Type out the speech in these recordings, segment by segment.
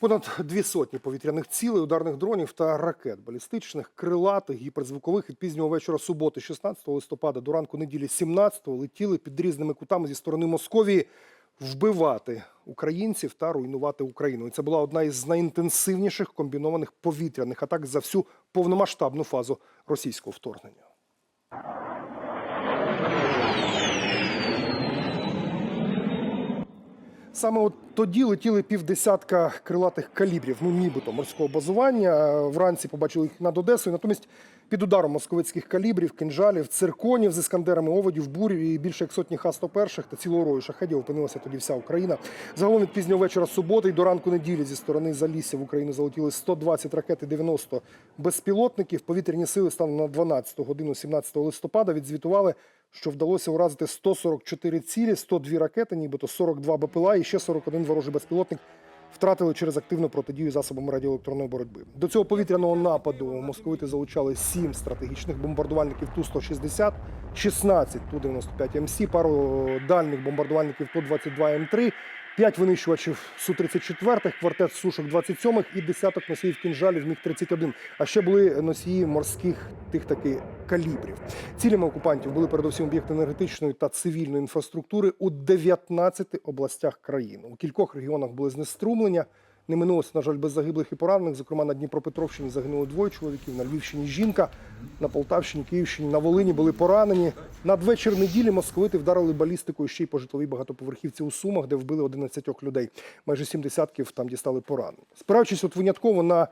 Понад дві сотні повітряних цілей, ударних дронів та ракет балістичних, крилатих, гіперзвукових від пізнього вечора суботи, 16 листопада до ранку неділі 17 летіли під різними кутами зі сторони Московії вбивати українців та руйнувати Україну. І це була одна із найінтенсивніших комбінованих повітряних атак за всю повномасштабну фазу російського вторгнення. Саме от тоді летіли півдесятка крилатих калібрів, ну нібито морського базування. Вранці побачили їх над Одесою. Натомість під ударом московицьких калібрів, кинжалів, цирконів з іскандерами, оводів, бурів і більше як сотні Х-101 та цілого рою шахедів опинилася тоді вся Україна. Загалом від пізнього вечора суботи й до ранку неділі зі сторони Залісся в Україну залетіли 120 ракет і 90 безпілотників. Повітряні сили станом на 12 годину 17 листопада відзвітували, що вдалося уразити 144 цілі, 102 ракети, нібито 42 БПЛА і ще 41 ворожий безпілотник втратили через активну протидію засобами радіоелектронної боротьби. До цього повітряного нападу московити залучали 7 стратегічних бомбардувальників Ту-160, 16 Ту-95 МС, пару дальних бомбардувальників Ту-22 М3, 5 винищувачів Су-34, квартет Сушок 27 і десяток носіїв кінжалів Міг-31. А ще були носії морських тих таки калібрів. Цілями окупантів були передусім об'єкти енергетичної та цивільної інфраструктури у 19 областях країни. У кількох регіонах були знеструмлення. Не минулося, на жаль, без загиблих і поранених. Зокрема, на Дніпропетровщині загинуло двоє чоловіків, на Львівщині жінка, на Полтавщині, Київщині, на Волині були поранені. Надвечір неділі московити вдарили балістикою ще й по житловій багатоповерхівці у Сумах, де вбили 11 людей. Майже сім десятків там дістали поранені. Спираючись от винятково на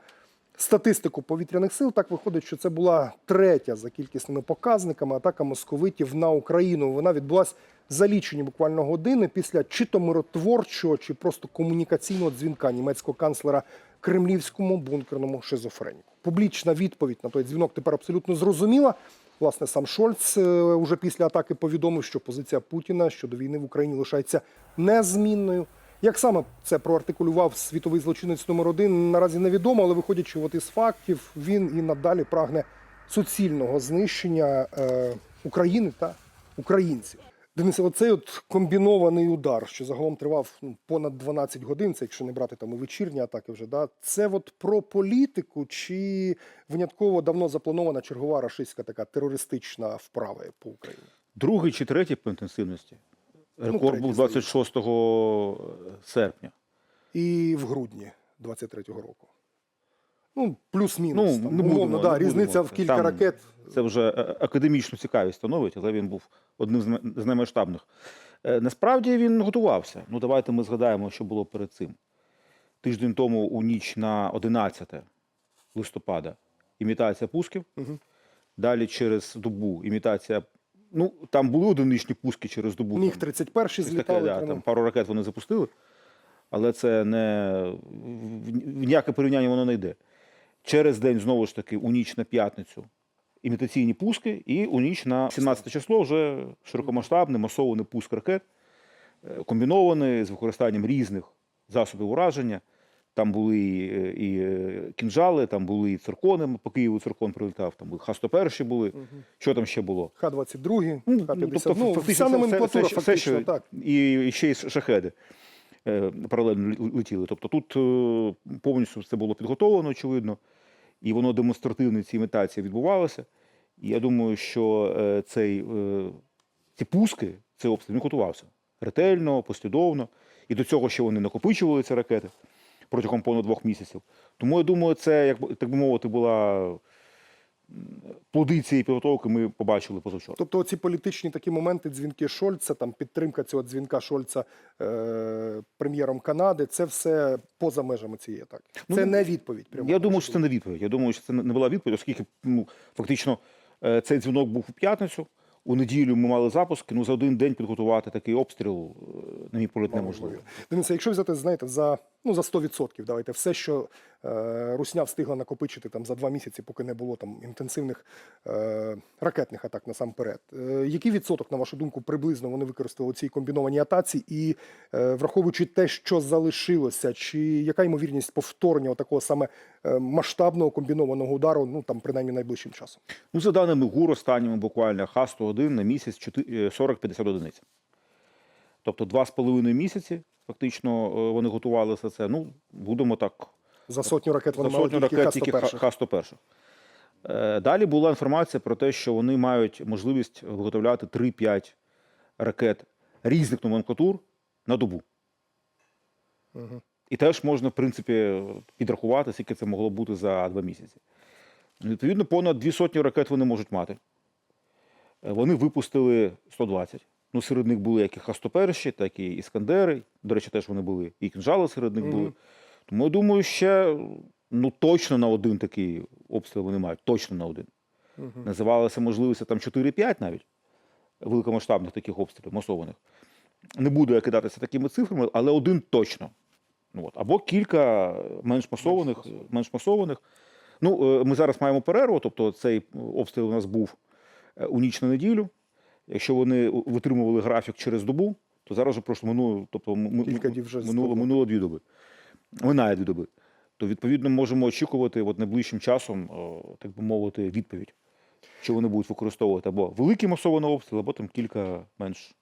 статистику повітряних сил, так виходить, що це була третя за кількісними показниками атака московитів на Україну. Вона відбулася за лічені буквально години після чи то миротворчого, чи просто комунікаційного дзвінка німецького канцлера кремлівському бункерному шизофреніку. Публічна відповідь на той дзвінок тепер абсолютно зрозуміла. Власне, сам Шольц е, уже після атаки повідомив, що позиція Путіна щодо війни в Україні лишається незмінною. Як саме це проартикулював світовий злочинець номер один, наразі невідомо, але виходячи от із фактів, він і надалі прагне суцільного знищення е, України та українців. Денисе, оцей от комбінований удар, що загалом тривав ну, понад 12 годин, це якщо не брати там і вечірні атаки вже, да, це от про політику чи винятково давно запланована чергова рашистська така терористична вправа по Україні? Другий чи третій по інтенсивності. Рекорд третій, був здається. 26 серпня. І в грудні 23-го року. Ну, плюс-мінус. Ну, умовно, да, різниця в кілька Там ракет. Це вже е, академічну цікавість становить, але він був одним з най- наймасштабних. Е, Насправді він готувався. Ну, давайте ми згадаємо, що було перед цим. Тиждень тому у ніч на 11 листопада імітація пусків. Мгм. Далі через добу імітація. Ну, там були одиничні пуски через добу. Міг 31 Щось злітали. таке, да, там пару ракет вони запустили, але це не в в ніяке порівняння воно не йде. Через день, знову ж таки, у ніч на п'ятницю імітаційні пуски, і у ніч на 17 число вже широкомасштабний масований пуск ракет, е, комбінований з використанням різних засобів ураження. Там були і, і е, кінжали, там були і циркони, по Києву циркон прилітав, там були Х-101 були. Що там ще було? Х-22, Ну, Х-50. Ну, вся номенклатура це- це- це фактично, ще- так. І ще й шахеди е, паралельно летіли. Тобто тут е, повністю це було підготовлено, очевидно, і воно демонстративно ці імітації відбувалося. І я думаю, що е, цей, е, ці пуски, цей обстріл, він готувався ретельно, послідовно. І до цього ще вони накопичували ці ракети протягом понад двох місяців. Тому я думаю, це, як так би мовити, була плоди цієї підготовки ми побачили позавчора. Тобто ці політичні такі моменти, дзвінки Шольца, там підтримка цього дзвінка Шольца е, прем'єром Канади, це все поза межами цієї атаки. Це Ну, не відповідь. Прямо Я думаю, що це не відповідь. Я думаю, що це не була відповідь, оскільки ну, фактично е, цей дзвінок був у п'ятницю. У неділю ми мали запуск. Ну за один день підготувати такий обстріл, е, на мій погляд, неможливо. Денисе, якщо взяти, знаєте, за, ну, за 100%, давайте, все, що е, Русня встигла накопичити там, за два місяці, поки не було там інтенсивних е, ракетних атак насамперед. Е, який відсоток, на вашу думку, приблизно вони використали у цій комбінованій атаці? І е, враховуючи те, що залишилося, чи яка ймовірність повторення такого саме е, масштабного комбінованого удару, ну там принаймні найближчим часом? Ну, за даними ГУР, останніми буквально Х-101 на місяць е, 40-50 одиниць. Тобто два з половиною місяці Фактично е, вони готувалися це. Ну, будемо так За сотню ракет вони за мали сотню ракет тільки Х-101. Х-101. Е, Далі була інформація про те, що вони мають можливість виготовляти 3-5 ракет різних номенклатур на добу. Мгм. І теж можна, в принципі, підрахувати, скільки це могло бути за два місяці. Відповідно, понад дві сотні ракет вони можуть мати. Е, Вони випустили 120. Ну, серед них були як і Х-101, так і Іскандери. До речі, теж вони були. І кінжали серед них були. Мгм. Тому я думаю, ще ну, точно на один такий обстріл вони мають. Точно на один. Мгм. Називалося можливості там 4-5 навіть великомасштабних таких обстрілів, масованих. Не буду я кидатися такими цифрами, але один точно. Ну, от. Або кілька менш масованих. Менш масованих. Ну, е, ми зараз маємо перерву, тобто цей обстріл у нас був е, у ніч на неділю. Якщо вони витримували графік через добу, то зараз вже пройшло минуло, тобто вже минуло, минуло дві доби. Минає дві доби. То відповідно можемо очікувати от найближчим часом, так би мовити, відповідь, що вони будуть використовувати або великі масовані обстріл, або там кілька менш